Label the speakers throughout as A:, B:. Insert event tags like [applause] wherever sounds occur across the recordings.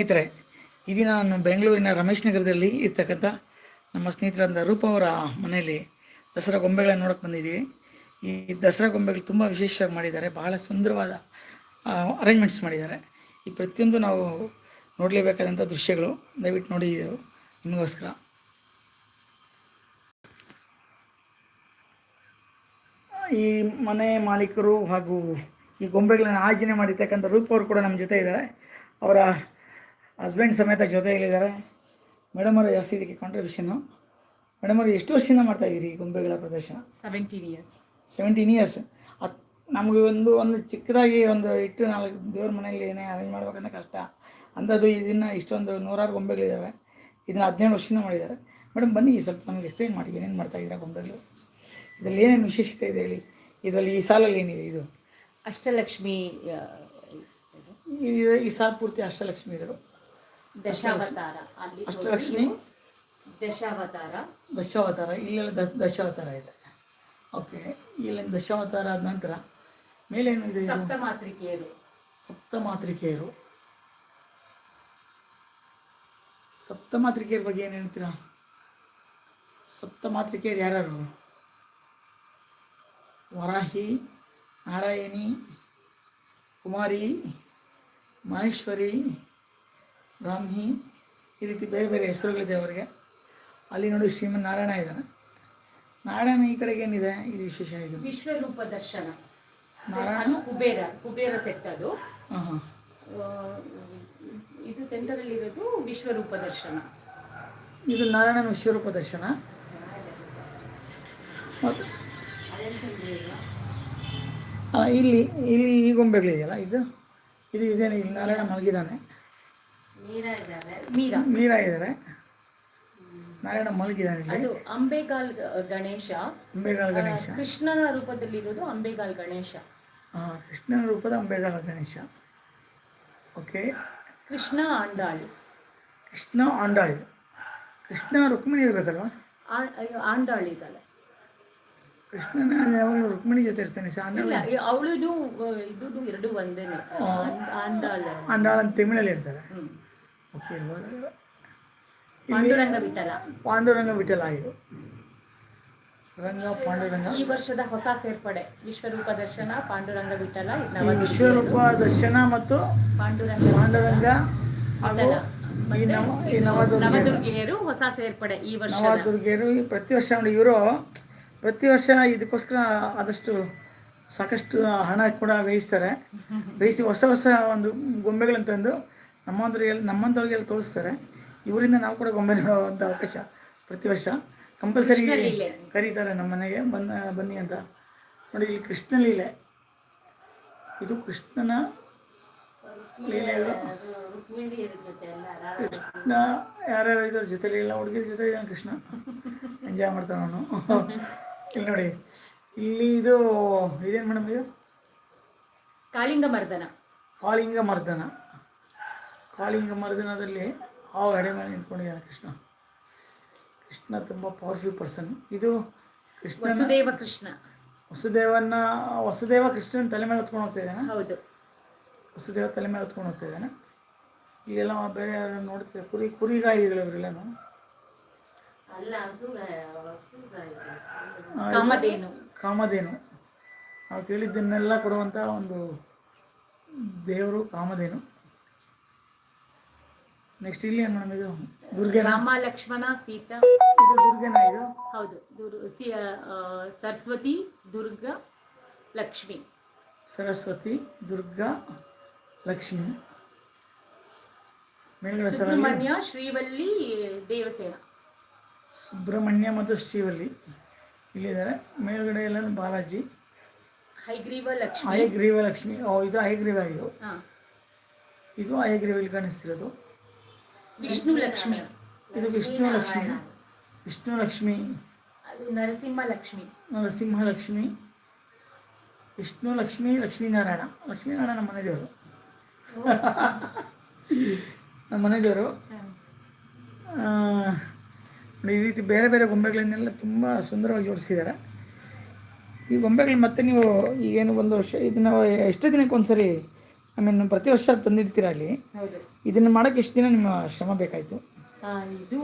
A: ಸ್ನೇಹಿತರೆ ದಿನ ನಾನು ಬೆಂಗಳೂರಿನ ರಮೇಶ್ ನಗರದಲ್ಲಿ ಇರ್ತಕ್ಕಂಥ ನಮ್ಮ ಸ್ನೇಹಿತರಾದ ರೂಪ ಅವರ ಮನೆಯಲ್ಲಿ ದಸರಾ ಗೊಂಬೆಗಳನ್ನು ನೋಡೋಕೆ ಬಂದಿದ್ದೀವಿ. ಈ ದಸರಾ ಗೊಂಬೆಗಳು ತುಂಬ ವಿಶೇಷವಾಗಿ ಮಾಡಿದ್ದಾರೆ, ಬಹಳ ಸುಂದರವಾದ ಅರೇಂಜ್ಮೆಂಟ್ಸ್ ಮಾಡಿದ್ದಾರೆ. ಈ ಪ್ರತಿಯೊಂದು ನಾವು ನೋಡಲೇಬೇಕಾದಂಥ ದೃಶ್ಯಗಳು ದಯವಿಟ್ಟು ನೋಡಿ, ನಿಮಗೋಸ್ಕರ. ಈ ಮನೆ ಮಾಲೀಕರು ಹಾಗೂ ಈ ಗೊಂಬೆಗಳನ್ನು ಆಯೋಜನೆ ಮಾಡಿರ್ತಕ್ಕಂಥ ರೂಪ ಅವರು ಕೂಡ ನಮ್ಮ ಜೊತೆ ಇದ್ದಾರೆ. ಅವರ ಹಸ್ಬೆಂಡ್ ಸಮೇತ ಜೊತೆಯಲ್ಲಿದ್ದಾರೆ. ಮೇಡಮ್ ಅವರು ಜಾಸ್ತಿ ಇದಕ್ಕೆ ಕಾಂಟ್ರಿಬ್ಯೂಷನು ಮೇಡಮ್ ಅವರು ಎಷ್ಟು ವರ್ಷದಿಂದ ಮಾಡ್ತಾ ಇದ್ದೀರಿ ಗೊಂಬೆಗಳ ಪ್ರದರ್ಶನ
B: ಸೆವೆಂಟೀನ್ ಇಯರ್ಸ್
A: ಸೆವೆಂಟೀನ್ ಇಯರ್ಸ್ ಅದು ನಮಗೆ ಒಂದು ಒಂದು ಚಿಕ್ಕದಾಗಿ ಒಂದು ಇಟ್ಟು ನಾಲ್ಕು ದೇವ್ರ ಮನೆಯಲ್ಲಿ ಏನೇ ಅರೇಂಜ್ ಮಾಡ್ಬೇಕಂದ್ರೆ ಕಷ್ಟ. ಅಂಥದ್ದು ಇದನ್ನು ಇಷ್ಟೊಂದು ನೂರಾರು ಗೊಂಬೆಗಳಿದ್ದಾವೆ ಇದನ್ನು ಹದಿನೇಳು ವರ್ಷದಿಂದ ಮಾಡಿದ್ದಾರೆ. ಮೇಡಮ್ ಬನ್ನಿ ಸ್ವಲ್ಪ ನಮಗೆ ಎಕ್ಸ್ಪ್ಲೈನ್ ಮಾಡಿ. ಏನೇನು ಮಾಡ್ತಾ ಇದ್ದೀರಾ ಗೊಂಬೆಗಳು? ಇದರಲ್ಲಿ ಏನೇನು ವಿಶೇಷತೆ ಇದೆ ಹೇಳಿ? ಇದರಲ್ಲಿ ಈ ಸಾಲಲ್ಲಿ ಏನಿದೆ ಇದು?
B: ಅಷ್ಟಲಕ್ಷ್ಮಿ
A: ಈ ಸಾಲ ಪೂರ್ತಿ ಅಷ್ಟಲಕ್ಷ್ಮಿ ಇದ್ರು
B: ದಶಾವತಾರ. ಅಲ್ಲಿ
A: ಅಷ್ಟಲಕ್ಷ್ಮಿ
B: ದಶಾವತಾರ.
A: ದಶಾವತಾರ. ಇಲ್ಲೆಲ್ಲ ದಶ ದಶಾವತಾರ ಇದೆ. ಓಕೆ ಇಲ್ಲಿ ದಶಾವತಾರ ಆದ ನಂತರ ಮೇಲೇನಿದೆ ಇದು
B: ಸಪ್ತಮಾತೃಕೆಯರು
A: ಸಪ್ತಮಾತೃಕೆಯರು ಸಪ್ತಮಾತೃಕೆಯರ ಬಗ್ಗೆ ಏನು ಹೇಳ್ತೀರಾ? ಸಪ್ತಮಾತೃಕೆಯರು ಯಾರ್ಯಾರು? ವರಾಹಿ ನಾರಾಯಣಿ ಕುಮಾರಿ ಮಹೇಶ್ವರಿ ಬ್ರಾಹ್ಮಿ ಈ ರೀತಿ ಬೇರೆ ಬೇರೆ ಹೆಸರುಗಳಿದೆ ಅವರಿಗೆ. ಅಲ್ಲಿ ನೋಡಿ ಶ್ರೀಮನ್ ನಾರಾಯಣ ಇದ್ದಾನೆ. ನಾರಾಯಣ ಈ ಕಡೆಗೆ ಏನಿದೆ? ಇದು ವಿಶೇಷ ಇದು.
B: ವಿಶ್ವರೂಪ ದರ್ಶನ.
A: ನಾರಾಯಣ?
B: ಕುಬೇರ ಕುಬೇರ ಸೆಟ್ ಅದು. ಇದು ಸೆಂಟರ್ ಅಲ್ಲಿ ಇರೋದು ವಿಶ್ವರೂಪ ದರ್ಶನ.
A: ಇದು ನಾರಾಯಣನ ವಿಶ್ವರೂಪ ದರ್ಶನ. ಇಲ್ಲಿ ಇಲ್ಲಿ ಈ ಗೊಂಬೆಗಳಿದೆಯಲ್ಲ ಇದು? ಇದು ಇದೇನೆ ಇಲ್ಲಿ ನಾರಾಯಣ ಮಲಗಿದ್ದಾನೆ.
B: ಮೀರಾ.
A: ಮೀರಾ ಇದ್ದಾರೆ ನಾರಾಯಣ ಮಲಗಿದ್ದಾರೆ ಇಲ್ಲಿ.
B: ಅದು ಅಂಬೆಗಾಲ್ ಗಣೇಶ.
A: ಅಂಬೆಗಾಲ್ ಗಣೇಶ.
B: ಕೃಷ್ಣನ ರೂಪದಲ್ಲಿರೋದು ಅಂಬೆಗಾಲ್ ಗಣೇಶ.
A: ಆ ಕೃಷ್ಣನ ರೂಪದ ಅಂಬೆಗಾಲ್ ಗಣೇಶ. ಓಕೆ.
B: ಕೃಷ್ಣ ಆಂಡಾಳ್.
A: ಕೃಷ್ಣ ಆಂಡಾಳ್. ಕೃಷ್ಣ ರುಕ್ಮಿಣಿ ಇರಬೇಕಲ್ವಾ?
B: ಆ- ಅಯ್ಯೋ, ಆಂಡಾಳು ಇದ್ದಾಳೆ.
A: ಕೃಷ್ಣನ ಯಾವಾಗಲೂ ರುಕ್ಮಿಣಿ ಜೊತೆ ಇರ್ತಾನೆ
B: ಅವಳು ಇದು ಎರಡು ಒಂದೇನೆ. ಆಂಡಾಳ
A: ಆಂಡಾಳ್ ಅಂತ ತಮಿಳಲ್ಲಿ ಇರ್ತಾರೆ
B: ಪಾಂಡುರಂಗ ವಿಠಲ.
A: ಪಾಂಡುರಂಗ ವಿಠಲ ಇದು. ರಂಗ ಪಾಂಡುರಂಗ.
B: ಈ ವರ್ಷದ ಹೊಸ ಸೇರ್ಪಡೆ ವಿಶ್ವರೂಪ ದರ್ಶನ ಪಾಂಡುರಂಗ ವಿಠಲ
A: ವಿಶ್ವರೂಪ ದರ್ಶನ ಮತ್ತು
B: ಪಾಂಡುರಂಗ
A: ಪಾಂಡುರಂಗ ಹಾಗೂ ಈ ನವ ಈ ನವದುರ್ಗ
B: ನವದುರ್ಗಿಯರು ಹೊಸ ಸೇರ್ಪಡೆ ಈ ವರ್ಷ
A: ನವದುರ್ಗೆಯರು ಪ್ರತಿ ವರ್ಷ ನೋಡಿ ಇವರು ಪ್ರತಿ ವರ್ಷ ಇದಕ್ಕೋಸ್ಕರ ಆದಷ್ಟು ಸಾಕಷ್ಟು ಹಣ ಕೂಡ ವ್ಯಯಿಸ್ತಾರೆ. ವ್ಯಯಿಸಿ ಹೊಸ ಹೊಸ ಒಂದು ಗೊಂಬೆಗಳನ್ನು ತಂದು ನಮ್ಮಂದ್ರಿಗೆ ನಮ್ಮಂಥವ್ರಿಗೆಲ್ಲ ತೋರಿಸ್ತಾರೆ ಇವರಿಂದ ನಾವು ಕೂಡ ಗೊಂಬೆ ನೋಡುವಂಥ ಅವಕಾಶ ಪ್ರತಿ ವರ್ಷ. ಕಂಪಲ್ಸರಿ. ಕರೀತಾರೆ ನಮ್ಮ ಮನೆಗೆ ಬನ್ನ ಬನ್ನಿ ಅಂತ. ನೋಡಿ ಇಲ್ಲಿ ಕೃಷ್ಣ ಲೀಲೆ. ಇದು ಕೃಷ್ಣನ ಲೀಲೆ ಕೃಷ್ಣ ಯಾರ್ಯಾರು ಇದ್ರ ಜೊತೆಲಿ ಇಲ್ಲ ಹುಡುಗಿರ ಜೊತೆ ಇದ್ದಾನೆ ಕೃಷ್ಣ. ಎಂಜಾಯ್ ಮಾಡ್ತಾನೆ ಅವನು. ಇಲ್ಲಿ ನೋಡಿ ಇಲ್ಲಿ ಇದು ಇದೇನು ಮೇಡಮ್ ಇದು?
B: ಕಾಳಿಂಗ ಮರ್ದನ
A: ಕಾಳಿಂಗ ಮರ್ದನ ಕಾಳಿಂಗ ಮರುದಿನದಲ್ಲಿ ಹಾವು ಎಡೆ ಮೇಲೆ ನಿಂತ್ಕೊಂಡಿದ್ದಾನೆ ಕೃಷ್ಣ? ಕೃಷ್ಣ ತುಂಬ ಪವರ್ಫುಲ್ ಪರ್ಸನ್ ಇದು ಕೃಷ್ಣ
B: ವಸುದೇವ ಕೃಷ್ಣ.
A: ವಸುದೇವನ್ನ ವಸುದೇವ ಕೃಷ್ಣನ ತಲೆ ಮೇಲೆ ಹೊತ್ಕೊಂಡು ಹೋಗ್ತಾ ಇದ್ದಾನೆ.
B: ಹೌದು.
A: ವಸುದೇವ ತಲೆ ಮೇಲೆ ಹೊತ್ಕೊಂಡು ಹೋಗ್ತಾ ಇದ್ದಾನೆ. ಈಗೆಲ್ಲ ಬೇರೆ ಯಾರು ನೋಡ್ತೀವಿ ಕುರಿ ಕುರಿಗಾಯಿಗಳು ಇವರೆಲ್ಲನು.
B: ಕಾಮಧೇನು.
A: ಕಾಮಧೇನು. ನಾವು ಕೇಳಿದ್ದನ್ನೆಲ್ಲ ಕೊಡುವಂಥ ಒಂದು ದೇವರು ಕಾಮಧೇನು. ನೆಕ್ಸ್ಟ್ ಇಲ್ಲಿ ಏನು ಮೇಡಮ್ ಇದು? ದುರ್ಗೆ
B: ರಾಮ ಲಕ್ಷ್ಮಣ ಸೀತಾ.
A: ಇದು ದುರ್ಗೆನ ಇದು?
B: ಹೌದು ದುರ್ ಸಿ- ಸರಸ್ವತಿ ದುರ್ಗಾ ಲಕ್ಷ್ಮಿ.
A: ಸರಸ್ವತಿ ದುರ್ಗಾ ಲಕ್ಷ್ಮಿ. ಮೇಲ್ಗಡೆ
B: ಸುಬ್ರಹ್ಮಣ್ಯ ಶ್ರೀವಲ್ಲಿ ದೇವಸೇನ.
A: ಸುಬ್ರಹ್ಮಣ್ಯ ಮತ್ತು ಶ್ರೀವಲ್ಲಿ. ಇಲ್ಲಿದ್ದಾರೆ. ಮೇಲ್ಗಡೆ ಎಲ್ಲ ಬಾಲಾಜಿ.
B: ಹೈಗ್ರೀವ ಲಕ್ಷ್ಮಿ.
A: ಹೈಗ್ರೀವ ಲಕ್ಷ್ಮಿ. ಓ ಇದು ಹೈಗ್ರೀವ ಇದು.
B: ಹಾ.
A: ಇದು ಹೈಗ್ರೀವಲ್ಲಿ ಕಾಣಿಸ್ತಿರೋದು.
B: ವಿಷ್ಣು ಲಕ್ಷ್ಮಿ.
A: ಇದು ವಿಷ್ಣು ಲಕ್ಷ್ಮಿ. ವಿಷ್ಣು ಲಕ್ಷ್ಮಿ.
B: ಅದು ನರಸಿಂಹ ಲಕ್ಷ್ಮಿ.
A: ನರಸಿಂಹ ಲಕ್ಷ್ಮಿ. ವಿಷ್ಣು ಲಕ್ಷ್ಮಿ ಲಕ್ಷ್ಮೀನಾರಾಯಣ. ಲಕ್ಷ್ಮೀನಾರಾಯಣ ನಮ್ಮ ಮನೆ ದೇವರು. ನಮ್ಮ ಮನೆ ದೇವರು. ಈ ರೀತಿ ಬೇರೆ ಬೇರೆ ಗೊಂಬೆಗಳನ್ನೆಲ್ಲ ತುಂಬ ಸುಂದರವಾಗಿ ಜೋಡಿಸಿದ್ದಾರೆ. ಈ ಗೊಂಬೆಗಳು ಮತ್ತೆ ನೀವು ಈಗೇನು ಒಂದು ವರ್ಷ ಇದನ್ನ ಎಷ್ಟು ದಿನಕ್ಕೆ ಒಂದ್ಸರಿ ಮೀನ್ ಪ್ರತಿ ವರ್ಷ ತಂದಿಡ್ತೀರಾ ಅಲ್ಲಿ? ಇದನ್ನ ಮಾಡಕ್ಕೆ ಎಷ್ಟು ದಿನ ನಿಮ್ಮ ಶ್ರಮ ಬೇಕಾಯಿತು?
B: ಇದು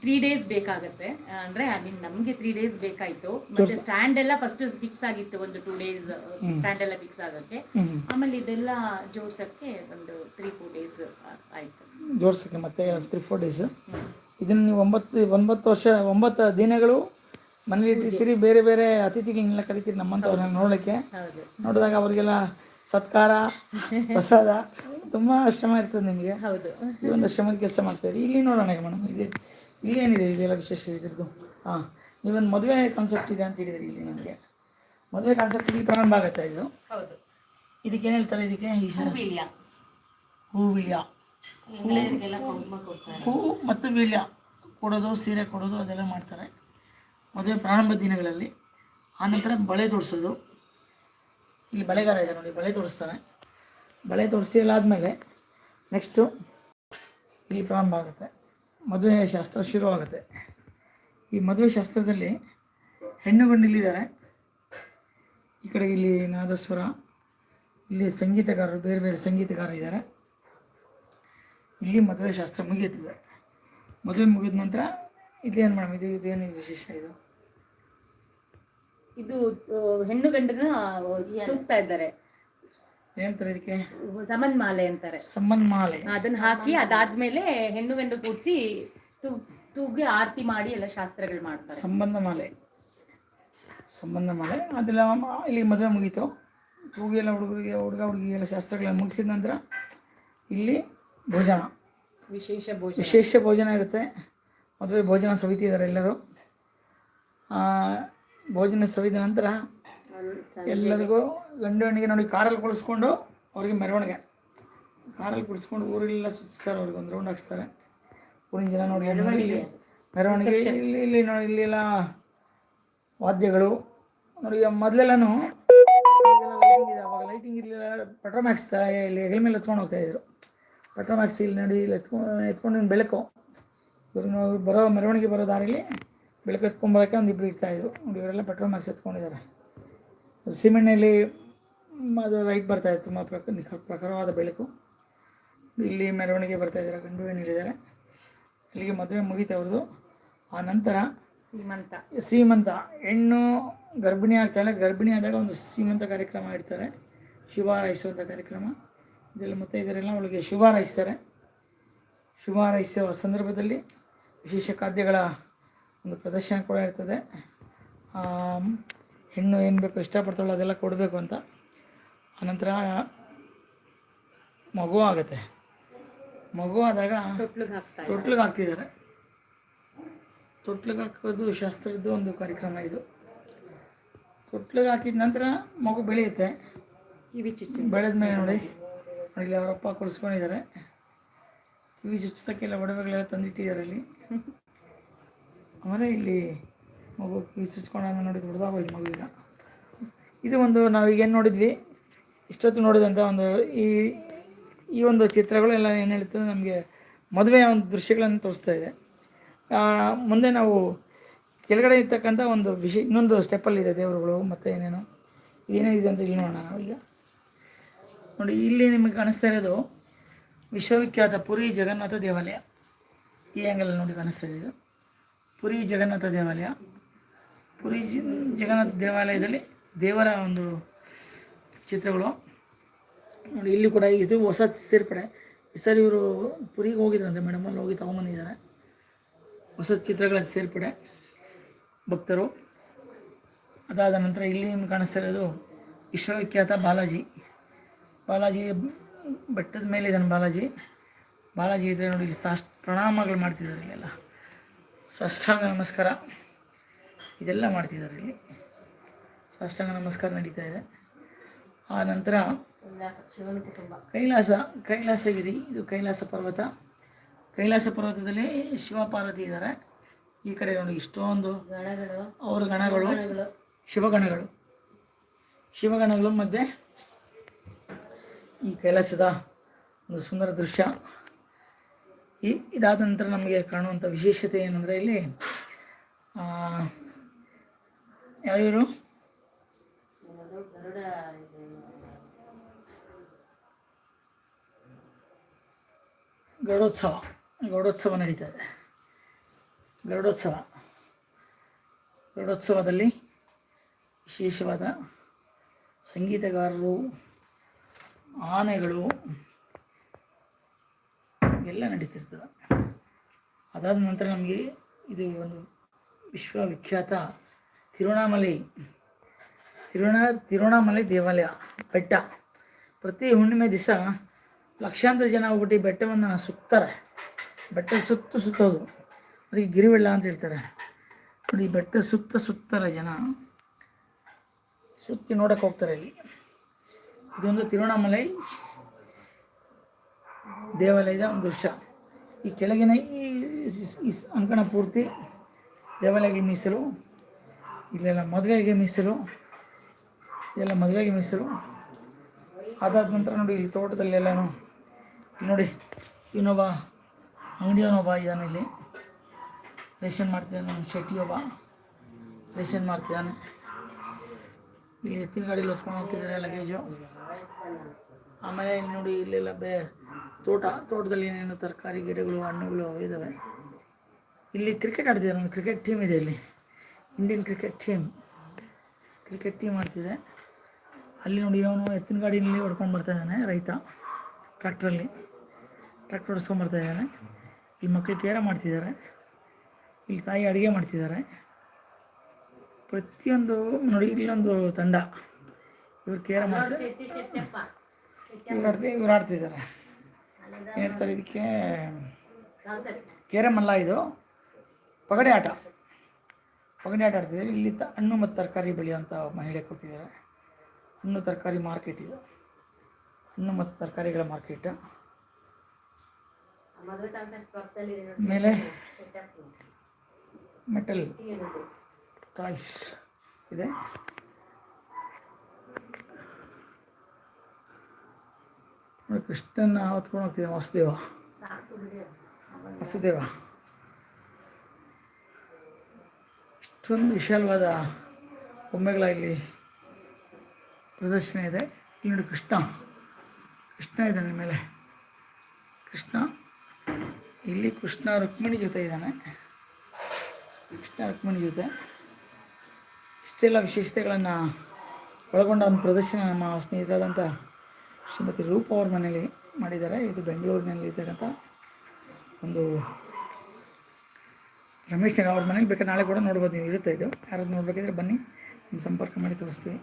B: ತ್ರೀ ಡೇಸ್ ಬೇಕಾಗತ್ತೆ. ಅಂದ್ರೆ ಐ ಮೀನ್ ನಮ್ಗೆ ತ್ರೀ ಡೇಸ್ ಬೇಕಾಯ್ತು. ಮತ್ತೆ ಸ್ಟ್ಯಾಂಡ್ ಎಲ್ಲ ಫಸ್ಟ್ ಫಿಕ್ಸ್ ಆಗಿತ್ತು ಒಂದು ಟೂ ಡೇಸ್ ಸ್ಟ್ಯಾಂಡ್ ಎಲ್ಲ ಫಿಕ್ಸ್ ಆಗಕ್ಕೆ. ಆಮೇಲೆ ಇದೆಲ್ಲ ಜೋಡ್ಸಕ್ಕೆ ಒಂದು ತ್ರೀ ಫೋರ್ ಡೇಸ್ ಆಯ್ತು.
A: ಜೋಡ್ಸಕ್ಕೆ ಮತ್ತೆ ತ್ರೀ ಫೋರ್ ಡೇಸ್ ಇದನ್ನ ನೀವು ಒಂಬತ್ತು ಒಂಬತ್ತು ವರ್ಷ ಒಂಬತ್ತು ದಿನಗಳು ಮನೇಲಿ ಇಟ್ಟಿರ್ತೀರಿ ಬೇರೆ ಬೇರೆ ಅತಿಥಿಗಳನ್ನೆಲ್ಲ ಕರಿತೀರಿ ನಮ್ಮಂಥವ್ರನ್ನ ನೋಡೋಕ್ಕೆ ನೋಡಿದಾಗ ಅವರಿಗೆಲ್ಲ ಸತ್ಕಾರ ಪ್ರಸಾದ ತುಂಬ ಶ್ರಮ ಇರ್ತದೆ ನಿಮಗೆ.
B: ಹೌದು.
A: ಈ ಒಂದು ಶ್ರಮದ ಕೆಲಸ ಮಾಡ್ತಾರೆ. ಇಲ್ಲಿ ನೋಡೋಣ ಮೇಡಮ್ ಇಲ್ಲಿ ಇಲ್ಲಿ ಏನಿದೆ ಇದೆಲ್ಲ ವಿಶೇಷ ಇದ್ರದ್ದು? ಹಾಂ ನೀವೊಂದು ಮದುವೆ ಕಾನ್ಸೆಪ್ಟ್ ಇದೆ ಅಂತ ಹೇಳಿದ್ರಿ ಇಲ್ಲಿ ನನಗೆ ಮದುವೆ ಕಾನ್ಸೆಪ್ಟ್ ಇಲ್ಲಿ ಪ್ರಾರಂಭ ಆಗುತ್ತೆ ಇದು?
B: ಹೌದು.
A: ಇದಕ್ಕೆ ಏನು ಹೇಳ್ತಾರೆ ಇದಕ್ಕೆ? ಹೂವಿಳ್ಯ
B: ಕೊಡ್ತಾರೆ.
A: ಹೂವು ಮತ್ತು ವೀಳ್ಯ. ಕೊಡೋದು ಸೀರೆ ಕೊಡೋದು ಅದೆಲ್ಲ ಮಾಡ್ತಾರೆ. ಮದುವೆ ಪ್ರಾರಂಭ ದಿನಗಳಲ್ಲಿ. ಆನಂತರ ಬಳೆ ತೊಡಿಸೋದು. ಇಲ್ಲಿ ಬಳೆಗಾರ ಇದೆ ನೋಡಿ, ಬಳೆ ತೋರಿಸ್ತಾನೆ. ಬಳೆ ತೋರಿಸಿ ಆದಮೇಲೆ ನೆಕ್ಸ್ಟು ಇಲ್ಲಿ ಪ್ರಾರಂಭ ಆಗುತ್ತೆ. ಮದುವೆ ಶಾಸ್ತ್ರ ಶುರು ಆಗುತ್ತೆ. ಈ ಮದುವೆ ಶಾಸ್ತ್ರದಲ್ಲಿ ಹೆಣ್ಣು ಗಂಡು ಇಲ್ಲಿದ್ದಾರೆ ಈ ಕಡೆ ಇಲ್ಲಿ ನಾದಸ್ವರ, ಇಲ್ಲಿ ಸಂಗೀತಗಾರರು, ಬೇರೆ ಬೇರೆ ಸಂಗೀತಗಾರರು ಇದ್ದಾರೆ. ಇಲ್ಲಿ ಮದುವೆ ಶಾಸ್ತ್ರ ಮುಗಿಯುತ್ತದೆ. ಮದುವೆ ಮುಗಿದ ನಂತರ ಇಲ್ಲಿ ಏನು ಮೇಡಮ್, ಇದು ಇದೇನು ವಿಶೇಷ ಇದು?
B: ಇದು ಹೆಣ್ಣು ಗಂಡನ ತೂಗ್ತಾ ಇದ್ದಾರೆ.
A: ಹೇಳ್ತಾರೆ ಇದಕ್ಕೆ?
B: ಸಮನ್ ಮಾಲೆ ಅಂತಾರೆ.
A: ಸಮನ್ ಮಾಲೆ
B: ಅದನ್ನ ಹಾಕಿ ಅದಾದ್ಮೇಲೆ ಹೆಣ್ಣು ಗಂಡು ಕೂಡಿಸಿ ತೂಗಿ ಆರತಿ ಮಾಡಿ ಎಲ್ಲ ಶಾಸ್ತ್ರಗಳು ಮಾಡ್ತಾರೆ.
A: ಸಂಬಂಧ ಮಾಲೆ ಸಂಬಂಧ ಮಾಲೆ ಅದೆಲ್ಲ ಇಲ್ಲಿ ಮದುವೆ ಮುಗೀತು. ತೂಗಿ ಎಲ್ಲ ಹುಡುಗರಿಗೆ ಹುಡುಗ ಹುಡುಗಿ ಎಲ್ಲ ಶಾಸ್ತ್ರಗಳನ್ನ ಮುಗಿಸಿದ ನಂತರ ಇಲ್ಲಿ ಭೋಜನ.
B: ವಿಶೇಷ ಭೋಜನ.
A: ವಿಶೇಷ ಭೋಜನ ಇರುತ್ತೆ. ಮದುವೆ ಭೋಜನ ಸವಿತಿದ್ದಾರೆ ಎಲ್ಲರೂ. ಆ, ಭೋಜನ ಸವಿದ ನಂತರ ಎಲ್ಲರಿಗೂ ಗಂಡು ಹೆಣ್ಣಿಗೆ ನೋಡಿ ಕಾರಲ್ಲಿ ಕುಳಿಸ್ಕೊಂಡು ಅವ್ರಿಗೆ ಮೆರವಣಿಗೆ. ಕಾರಲ್ಲಿ ಕುಳಿಸ್ಕೊಂಡು ಊರಿಲ್ಲ ಸುತ್ತಿಸ್ತಾರೆ ಅವ್ರಿಗೆ ಒಂದು ರೌಂಡ್ ಹಾಕ್ಸ್ತಾರೆ. ಊರಿನ ಜನ ನೋಡಿ ಮೆರವಣಿಗೆ. ಇಲ್ಲಿ ಇಲ್ಲಿ ನೋಡಿ ಇಲ್ಲಿ ಎಲ್ಲ ವಾದ್ಯಗಳು. ನೋಡಿ ಈಗ ಲೈಟಿಂಗ್ ಇದೆ. ಅವಾಗ ಲೈಟಿಂಗ್ ಇರಲಿಲ್ಲ. ಪೆಟ್ರೋಮ್ಯಾಕ್ಸ್ ಇಲ್ಲಿ ಹೆಗಲ ಮೇಲೆ ಎತ್ಕೊಂಡು ಹೋಗ್ತಾ ಇದ್ರು. ಪೆಟ್ರೋಮ್ಯಾಕ್ಸ್ ಇಲ್ಲಿ ನೋಡಿ ಇಲ್ಲಿ ಎತ್ಕೊಂಡು ಎತ್ಕೊಂಡು ಬೆಳಕು. ಇವ್ರು ಬರೋ ಮೆರವಣಿಗೆ ಬರೋ ದಾರಿಲಿ ಬೆಳಕು ಎತ್ಕೊಂಬರೋಕ್ಕೆ ಒಂದು ಇಬ್ಬರು ಇರ್ತಾಯಿದ್ರು ಇವರೆಲ್ಲ ಪೆಟ್ರೋಲ್ ಮ್ಯಾಕ್ಸ್ ಎತ್ಕೊಂಡಿದ್ದಾರೆ. ಸಿಮೆಂಟ್ನಲ್ಲಿ ಅದು ಲೈಟ್ ಬರ್ತಾ ಇತ್ತು. ತುಂಬ ಪ್ರಕ ನಿಖ- ಪ್ರಖರವಾದ ಬೆಳಕು. ಇಲ್ಲಿ ಮೆರವಣಿಗೆ ಬರ್ತಾ ಇದ್ದಾರೆ. ಗಂಡು ಹೇಳಿದ್ದಾರೆ ಅಲ್ಲಿಗೆ ಮದುವೆ ಮುಗಿತ ಅವ್ರದ್ದು. ಆ ನಂತರ
B: ಸೀಮಂತ.
A: ಸೀಮಂತ. ಹೆಣ್ಣು ಗರ್ಭಿಣಿ ಆಗ್ತಾಳೆ ಗರ್ಭಿಣಿ ಆದಾಗ ಒಂದು ಸೀಮಂತ ಕಾರ್ಯಕ್ರಮ ಇಡ್ತಾರೆ. ಶುಭ ಹಾರೈಸುವಂಥ ಕಾರ್ಯಕ್ರಮ. ಇದರಲ್ಲಿ ಮತ್ತೆ ಇದರೆಲ್ಲ ಅವಳಿಗೆ ಶುಭ ಹಾರೈಸ್ತಾರೆ. ಶುಭ ಹಾರೈಸುವ ಸಂದರ್ಭದಲ್ಲಿ ವಿಶೇಷ ಖಾದ್ಯಗಳ ಒಂದು ಪ್ರದರ್ಶನ ಕೂಡ ಇರ್ತದೆ. ಹೆಣ್ಣು ಏನು ಬೇಕು ಇಷ್ಟಪಡ್ತಾಳೋ ಅದೆಲ್ಲ ಕೊಡಬೇಕು ಅಂತ. ಆನಂತರ ಮಗು ಆಗುತ್ತೆ. ಮಗು ಆದಾಗ
B: ತೊಟ್ಲಿಗೆ
A: ಹಾಕ್ತಿದ್ದಾರೆ. ತೊಟ್ಲಿಗೆ ಹಾಕೋದು ಶಾಸ್ತ್ರದ್ದು ಒಂದು ಕಾರ್ಯಕ್ರಮ ಇದು. ತೊಟ್ಲಿಗೆ ಹಾಕಿದ ನಂತರ ಮಗು ಬೆಳೆಯುತ್ತೆ.
B: ಕಿವಿ ಚುಚ್ಚು
A: ಬೆಳೆದ ಮೇಲೆ ನೋಡಿ. ನೋಡಿ ಇಲ್ಲಿ ಅವರಪ್ಪ ಕುಳಿಸ್ಕೊಂಡಿದ್ದಾರೆ ಕಿವಿ ಚುಚ್ಚಿಸೋಕ್ಕೆಲ್ಲ ಒಡವೆಗಳೆಲ್ಲ ತಂದಿಟ್ಟಿದ್ದಾರೆ ಇಲ್ಲಿ [laughs] ಆಮೇಲೆ ಇಲ್ಲಿ ಮಗು ಚುಚ್ಕೊಂಡಾಗ ನೋಡಿ ದೊಡ್ಡದಾಗೋಯ್ತು ಮಗು ಈಗ. ಇದು ಒಂದು ನಾವೀಗೇನು ನೋಡಿದ್ವಿ? ಇಷ್ಟೊತ್ತು ನೋಡಿದಂಥ ಒಂದು ಈ ಈ ಒಂದು ಚಿತ್ರಗಳು ಎಲ್ಲ ಏನು ಹೇಳ್ತದೆ ನಮಗೆ ಮದುವೆಯ ಒಂದು ದೃಶ್ಯಗಳನ್ನು ತೋರಿಸ್ತಾ ಇದೆ. ಮುಂದೆ ನಾವು ಕೆಳಗಡೆ ಇರ್ತಕ್ಕಂಥ ಒಂದು ವಿಷ ಇನ್ನೊಂದು ಸ್ಟೆಪ್ಪಲ್ಲಿದೆ ದೇವರುಗಳು ಮತ್ತು ಏನೇನು. ಏನೇನಿದೆ ಅಂತ ಇಲ್ಲಿ ನೋಡೋಣ ನಾವೀಗ ನೋಡಿ, ಇಲ್ಲಿ ನಿಮಗೆ ಕಾಣಿಸ್ತಾ ಇರೋದು ವಿಶ್ವವಿಖ್ಯಾತ ಪುರಿ ಜಗನ್ನಾಥ ದೇವಾಲಯ. ಈ ಆ್ಯಂಗಲ್ ನೋಡಿ ಕಾಣಿಸ್ತಾ ಇದೆ ಇದು. ಪುರಿ ಜಗನ್ನಾಥ ದೇವಾಲಯ. ಪುರಿ ಜಗನ್ನಾಥ ದೇವಾಲಯದಲ್ಲಿ ದೇವರ ಒಂದು ಚಿತ್ರಗಳು. ನೋಡಿ, ಇಲ್ಲಿ ಕೂಡ ಇದು ಹೊಸ ಸೇರ್ಪಡೆ. ಈ ಸರಿ ಇವರು ಪುರಿಗೆ ಹೋಗಿದ್ರಂತೆ ಮೇಡಮ್ ಅಲ್ಲಿ ಹೋಗಿ ತಗೊಂಬಂದಿದ್ದಾರೆ. ಹೊಸ ಚಿತ್ರಗಳ ಸೇರ್ಪಡೆ. ಭಕ್ತರು. ಅದಾದ ನಂತರ ಇಲ್ಲಿ ನಿಮ್ಗೆ ಕಾಣಿಸ್ತಾ ಇರೋದು ವಿಶ್ವವಿಖ್ಯಾತ ಬಾಲಾಜಿ. ಬಾಲಾಜಿ ಬೆಟ್ಟದ ಮೇಲೆ ಇದ್ದಾನೆ ಬಾಲಾಜಿ. ಬಾಲಾಜಿ ಇದ್ದರೆ ನೋಡಿ, ಇಲ್ಲಿ ಸಾಷ್ಟು ಪ್ರಣಾಮಗಳು ಮಾಡ್ತಿದ್ದಾರೆ ಇಲ್ಲೆಲ್ಲ. ಸಾಷ್ಟಾಂಗ ನಮಸ್ಕಾರ. ಇದೆಲ್ಲ ಮಾಡ್ತಿದ್ದಾರೆ ಇಲ್ಲಿ. ಸಾಷ್ಟಾಂಗ ನಮಸ್ಕಾರ ನಡೀತಾ ಇದೆ. ಆ ನಂತರ ಕೈಲಾಸ, ಕೈಲಾಸಗಿರಿ, ಇದು ಕೈಲಾಸ ಪರ್ವತ. ಕೈಲಾಸ ಪರ್ವತದಲ್ಲಿ ಶಿವ ಪಾರ್ವತಿ ಇದ್ದಾರೆ ಈ ಕಡೆ ನೋಡಿ ಇಷ್ಟೊಂದು ಅವರ ಗಣಗಳು, ಶಿವಗಣಗಳು. ಶಿವಗಣಗಳು ಮಧ್ಯೆ ಈ ಕೈಲಾಸದ ಒಂದು ಸುಂದರ ದೃಶ್ಯ. ಈ ಇದಾದ ನಂತರ ನಮಗೆ ಕಾಣುವಂಥ ವಿಶೇಷತೆ ಏನಂದರೆ ಇಲ್ಲಿ ಯಾರ್ಯಾರು ಗರುಡೋತ್ಸವ. ಗರುಡೋತ್ಸವ ನಡೀತಾ ಇದೆ ಗರುಡೋತ್ಸವ. ಗರುಡೋತ್ಸವದಲ್ಲಿ ವಿಶೇಷವಾದ ಸಂಗೀತಗಾರರು, ಆನೆಗಳು ಎಲ್ಲ ನಡೀತಿರ್ತದೆ. ಅದಾದ ನಂತರ ನಮಗೆ ಇದು ಒಂದು ವಿಶ್ವವಿಖ್ಯಾತ ತಿರುವಣಾಮಲೈ, ತಿರುವಣ, ತಿರುವಣಾಮಲೈ ದೇವಾಲಯ, ಬೆಟ್ಟ. ಪ್ರತಿ ಹುಣ್ಣಿಮೆ ದಿವಸ ಲಕ್ಷಾಂತರ ಜನ ಹೋಗ್ಬಿಟ್ಟು ಈ ಬೆಟ್ಟವನ್ನು ಸುತ್ತಾರೆ. ಬೆಟ್ಟ ಸುತ್ತ ಸುತ್ತೋದು. ಅದಕ್ಕೆ ಗಿರಿವೆಳ್ಳ ಅಂತ ಹೇಳ್ತಾರೆ. ನೋಡಿ ಬೆಟ್ಟ ಸುತ್ತ ಸುತ್ತಾರೆ ಜನ. ಸುತ್ತಿ ನೋಡಕ್ಕೆ ಹೋಗ್ತಾರೆ ಇಲ್ಲಿ. ಇದೊಂದು ತಿರುವಣ್ಣಾಮಲೈ ದೇವಾಲಯದ ಒಂದು ದೃಶ್ಯ ಈ ಕೆಳಗಿನ ಈ ಅಂಕಣ ಪೂರ್ತಿ ದೇವಾಲಯಗಳಿಗೆ ಮೀಸಲು, ಇಲ್ಲೆಲ್ಲ ಮದುವೆಗೆ ಮೀಸಲು ಇಲ್ಲೆಲ್ಲ ಮದುವೆಗೆ ಮೀಸಲು. ಅದಾದ ನಂತರ ನೋಡಿ ಇಲ್ಲಿ ತೋಟದಲ್ಲಿ ಎಲ್ಲನೂ. ಇಲ್ಲಿ ನೋಡಿ, ಇನ್ನೊಬ್ಬ ಅಂಗಡಿಯವನೊಬ್ಬ ಇದ್ದಾನೆ ಇಲ್ಲಿ. ರೇಷನ್ ಮಾಡ್ತಿದ್ದಾನೆ ನಮ್ಮ ಶೆಟ್ಟಿ ಒಬ್ಬ ರೇಷನ್ ಮಾಡ್ತಿದ್ದಾನೆ. ಇಲ್ಲಿ ಎತ್ತಿನ ಗಾಡಿಯಲ್ಲಿ ಹೊತ್ಕೊಂಡು ಹೋಗ್ತಿದ್ದಾರೆ ಲಗೇಜು. ಆಮೇಲೆ ನೋಡಿ ಇಲ್ಲೆಲ್ಲ ಬೇ ತೋಟ, ತೋಟದಲ್ಲಿ ಏನೇನು ತರಕಾರಿ, ಗಿಡಗಳು, ಹಣ್ಣುಗಳು ಇದ್ದಾವೆ ಇಲ್ಲಿ ಕ್ರಿಕೆಟ್ ಆಡ್ತಿದ್ದಾರೆ ಒಂದು ಕ್ರಿಕೆಟ್ ಟೀಮ್ ಇದೆ ಇಲ್ಲಿ. Indian cricket team cricket team ಆಡ್ತಿದೆ. ಅಲ್ಲಿ ನೋಡಿ ಅವನು ಎತ್ತಿನ ಗಾಡಿಯಲ್ಲಿ ಹೊಡ್ಕೊಂಡು ಬರ್ತಾ ಇದ್ದಾನೆ, ರೈತ. ಟ್ರ್ಯಾಕ್ಟ್ರಲ್ಲಿ ಟ್ರ್ಯಾಕ್ಟರ್ ಹೊಡ್ಸ್ಕೊಂಡು ಬರ್ತಾ ಇದ್ದಾನೆ. ಇಲ್ಲಿ ಮಕ್ಕಳು ಕೇರ ಮಾಡ್ತಿದ್ದಾರೆ. ಇಲ್ಲಿ ತಾಯಿ ಅಡುಗೆ ಮಾಡ್ತಿದ್ದಾರೆ. ಪ್ರತಿಯೊಂದು ನೋಡಿ ಇಲ್ಲೊಂದು ತಂಡ. ಇವರು ಕೇರ ಮಾಡ್ತಾರೆ ಇವ್ರು ಆಡ್ತಿ, ಇವ್ರು ಹೇಳ್ತಾರೆ ಇದಕ್ಕೆ ಕೇರಮಲ್ಲ ಇದು. ಪಗಡೆ ಆಟ. ಪಗಡೆ ಆಟ ಆಡ್ತಿದ್ದಾರೆ ಇಲ್ಲಿ ತ, ಹಣ್ಣು ಮತ್ತು ತರಕಾರಿ ಬೆಳೆಯುವಂಥ ಮಹಿಳೆ ಕೂತಿದ್ದಾರೆ ಹಣ್ಣು, ತರಕಾರಿ ಮಾರ್ಕೆಟ್ ಇದು. ಹಣ್ಣು ಮತ್ತು ತರಕಾರಿಗಳ ಮಾರ್ಕೆಟ್ ಮೇಲೆ ಮೆಟಲ್ ಟಾಯ್ಸ್ ಇದೆ. ನೋಡಿ ಕೃಷ್ಣನ ಹೊತ್ಕೊಂಡು ಹೋಗ್ತೀವಿ ವಾಸುದೇವ ವಾಸುದೇವ ಇಷ್ಟೊಂದು ವಿಶಾಲವಾದ ಬೊಮ್ಮೆಗಳ ಇಲ್ಲಿ ಪ್ರದರ್ಶನ ಇದೆ ಇಲ್ಲಿ ನೋಡಿ ಕೃಷ್ಣ ಕೃಷ್ಣ ಇದ್ದಾನೆ ಮೇಲೆ ಕೃಷ್ಣ ಇಲ್ಲಿ ಕೃಷ್ಣ ರುಕ್ಮಿಣಿ ಜೊತೆ ಇದ್ದಾನೆ. ಕೃಷ್ಣ ರುಕ್ಮಿಣಿ ಜೊತೆ. ಇಷ್ಟೆಲ್ಲ ವಿಶೇಷತೆಗಳನ್ನು ಒಳಗೊಂಡ ಒಂದು ಪ್ರದರ್ಶನ ನಮ್ಮ ಸ್ನೇಹಿತರಾದಂಥ ಶ್ರೀಮತಿ ರೂಪ ಅವ್ರ ಮನೇಲಿ ಮಾಡಿದ್ದಾರೆ. ಇದು ಬೆಂಗಳೂರಿನಲ್ಲಿ ಇದ್ದಂಥ ಒಂದು ರಮೇಶ್ ನಗರ್ ಅವ್ರ ಮನೇಲಿ ಬೇಕಾದ್ರೆ ನಾಳೆ ಕೂಡ ನೋಡ್ಬೋದು. ನೀವು ಇರುತ್ತೆ ಇದು. ಯಾರಾದ್ರು ನೋಡ್ಬೇಕಿದ್ರೆ ಬನ್ನಿ. ನಿಮ್ಮ ಸಂಪರ್ಕ ಮಾಡಿ ತೋರಿಸ್ತೀವಿ.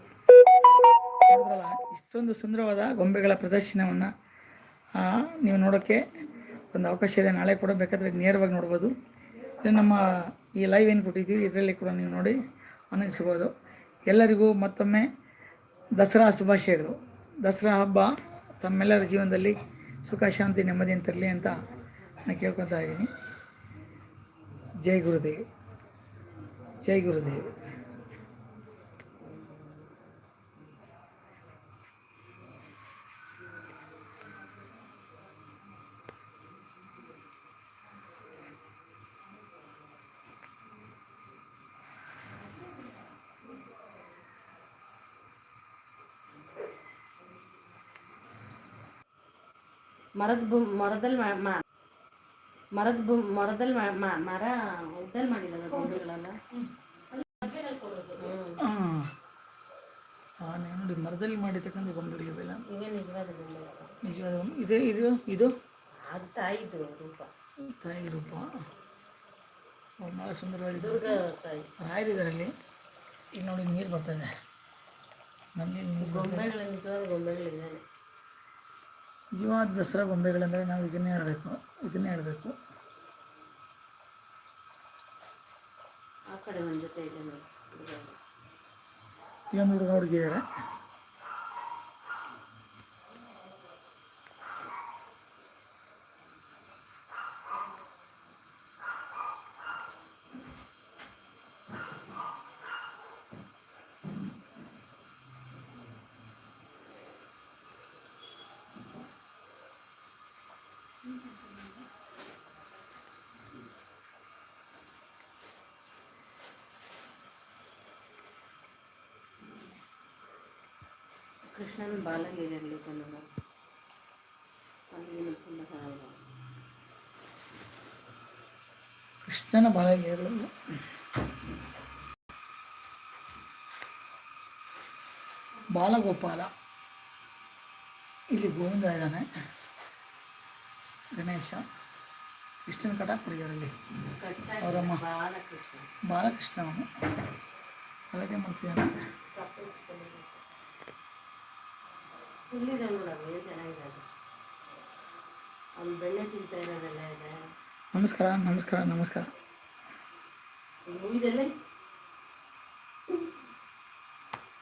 A: ನೋಡಿದ್ರಲ್ಲ, ಇಷ್ಟೊಂದು ಸುಂದರವಾದ ಗೊಂಬೆಗಳ ಪ್ರದರ್ಶನವನ್ನು ನೀವು ನೋಡೋಕ್ಕೆ ಒಂದು ಅವಕಾಶ ಇದೆ. ನಾಳೆ ಕೂಡ ಬೇಕಾದರೆ ನೇರವಾಗಿ ನೋಡ್ಬೋದು. ನಮ್ಮ ಈ ಲೈವ್ ಏನು ಕೊಟ್ಟಿದ್ದೀವಿ, ಇದರಲ್ಲಿ ಕೂಡ ನೀವು ನೋಡಿ ಆನಂದಿಸ್ಬೋದು. ಎಲ್ಲರಿಗೂ ಮತ್ತೊಮ್ಮೆ ದಸರಾ ಶುಭಾಶಯಗಳು. ದಸರಾ ಹಬ್ಬ, ತಮ್ಮೆಲ್ಲರ ಜೀವನದಲ್ಲಿ ಸುಖ, ಶಾಂತಿ ನೆಮ್ಮದಿಯನ್ನು ತರಲಿ ಅಂತ ನಾನು ಕೇಳ್ಕೊತಾ ಇದ್ದೀನಿ. ಜೈ ಗುರುದೇವ್. ಜೈ ಗುರುದೇವ್.
C: ಮರದ ಮರದಲ್ ಮರದಲ್ಲಿ ಮರದ ಮರದಲ್ಲಿ ಮರ ಉದ್ದಲ್ಲಿ ಮಾಡಿಲ್ಲ ಗೊಂಬೆಗಳೆಲ್ಲ
A: ನೋಡಿ ಮರದಲ್ಲಿ ಮಾಡಿರ್ತಕ್ಕಂಥ ಗೊಂಬೆಗಳಿವೆಲ್ಲ
C: ಇವೇ ನಿಜವಾದ ಗೊಂಬೆಗಳು.
A: ಇದು ಇದು ಇದು?
C: ತಾಯಿದು ರೂಪ.
A: ತಾಯಿ ರೂಪ. ಬಹಳ ಭಾಳ ಸುಂದರವಾಗಿದೆ
C: ತಾಯಿ.
A: ರಾಯರಿದರಲ್ಲಿ. ಈಗ ನೋಡಿ ನೀರು ಬರ್ತದೆ ನೀರು ಬರ್ತದೆ
C: ಗೊಂಬೆಗಳು ನಿಜವಾದ ಗೊಂಬೆಗಳಿದ್ದಾನೆ
A: ನಿಜವಾದ ದಸರಾ ಗೊಂಬೆಗಳಂದರೆ ನಾವು ಇದನ್ನೇ ಹೇಳಬೇಕು. ಇದನ್ನೇ ಹೇಳಬೇಕು.
C: ಆ ಕಡೆ ಒಂದು ಜೊತೆ ಇದೆ ನೋಡಿ. ದುರ್ಗ.
A: ಇನ್ನೊಂದು ಹುಡುಗ ಹುಡುಗಿದ್ದಾರೆ
C: ಕೃಷ್ಣನ ಬಾಲಗಿರಿಯಲ್ಲಿ ಕನ್ನಡ ಅಲ್ಲಿ ತುಂಬ ಚೆನ್ನಾಗಿದೆ.
A: ಕೃಷ್ಣನ ಬಾಲಲೀಲೆಗಳು ಬಾಲಗೋಪಾಲ. ಇಲ್ಲಿ ಗೋವಿಂದ ಇದ್ದಾನೆ. ಗಣೇಶ. ಕೃಷ್ಣನ ಕಟ ಕುಡಿಯೋರಲ್ಲಿ ಅವರಮ್ಮ.
C: ಬಾಲಕೃಷ್ಣ.
A: ಬಾಲಕೃಷ್ಣ ಅವನು ಅಲ್ಲದೆ ಮಾಡ್ತಿದ್ದಾನೆ
C: ಇಲ್ಲಿದೆ ನೋಡಲ್ಲ ಏನು ಚೆನ್ನಾಗಿದೆ ಅವ್ನು ಬೆಣ್ಣೆ ತಿಂತಾ ಇರೋದೆಲ್ಲ ಇದೆ.
A: ನಮಸ್ಕಾರ ನಮಸ್ಕಾರ ನಮಸ್ಕಾರ.
C: ಮುಗಿದಲ್ಲೇ